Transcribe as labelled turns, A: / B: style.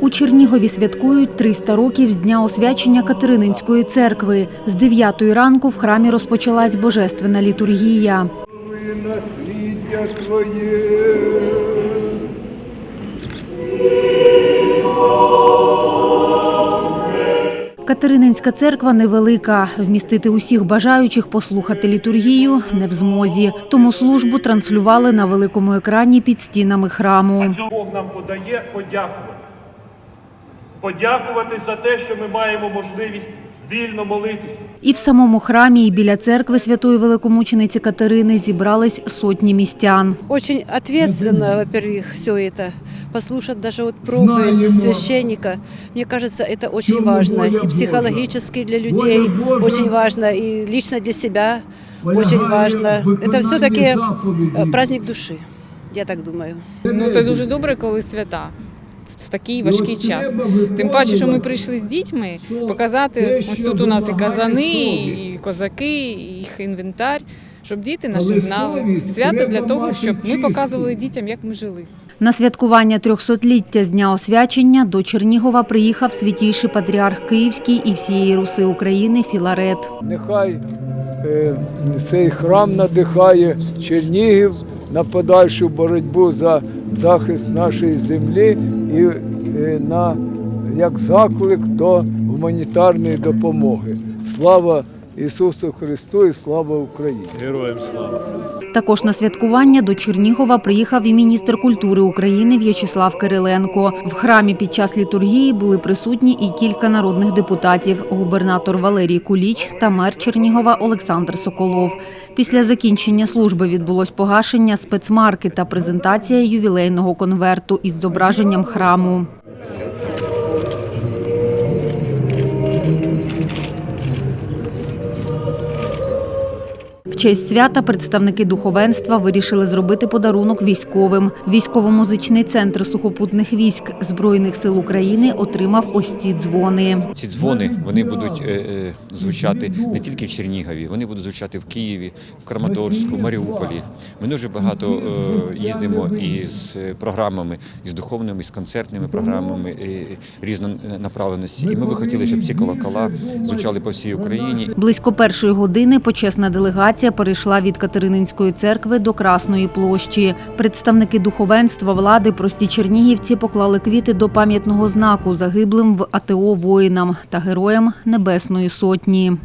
A: У Чернігові святкують 300 років з дня освячення Катерининської церкви. З 9 ранку в храмі розпочалась божественна літургія. Катерининська церква невелика. Вмістити усіх бажаючих послухати літургію не в змозі. Тому службу транслювали на великому екрані під стінами храму.
B: Бог нам подає подякувати Подякувати за те, що ми маємо можливість вільно молитися.
A: І в самому храмі, і біля церкви святої великомучениці Катерини зібрались сотні містян.
C: Очень ответственно, во-первых, все это. Послушать даже вот проповедь священника, мне кажется, это очень важно. И психологически для людей очень важно, и лично для себя очень важно. Это все-таки праздник души, я так думаю.
D: Ну це дуже добре, коли свята. В такий важкий час. Тим паче, що ми прийшли з дітьми показати. Ось тут у нас і казани, і козаки, і їх інвентар, щоб діти наші знали. Свято для того, щоб ми показували дітям, як ми жили.
A: На святкування 300-ліття з дня освячення до Чернігова приїхав святійший патріарх Київський і всієї Руси України Філарет.
E: Нехай е, цей храм надихає Чернігів на подальшу боротьбу за захист нашої землі і е, на як заклик до гуманітарної допомоги. Слава Ісусу Христу і слава Україні! Героям слава!
A: Також на святкування до Чернігова приїхав і міністр культури України В'ячеслав Кириленко. В храмі під час літургії були присутні і кілька народних депутатів – губернатор Валерій Куліч та мер Чернігова Олександр Соколов. Після закінчення служби відбулось погашення спецмарки та презентація ювілейного конверту із зображенням храму. В честь свята представники духовенства вирішили зробити подарунок військовим. Військово-музичний центр сухопутних військ Збройних сил України отримав ось ці дзвони.
F: Ці дзвони вони будуть е, е, звучати не тільки в Чернігові, вони будуть звучати в Києві, в Краматорську, Маріуполі. Ми дуже багато е, їздимо із програмами, із духовними, з концертними програмами різнонаправленості. І ми би хотіли, щоб ці колокола звучали по всій Україні.
A: Близько першої години почесна делегація перейшла від Катерининської церкви до Красної площі. Представники духовенства, влади, прості чернігівці поклали квіти до пам'ятного знаку загиблим в АТО воїнам та героям Небесної Сотні.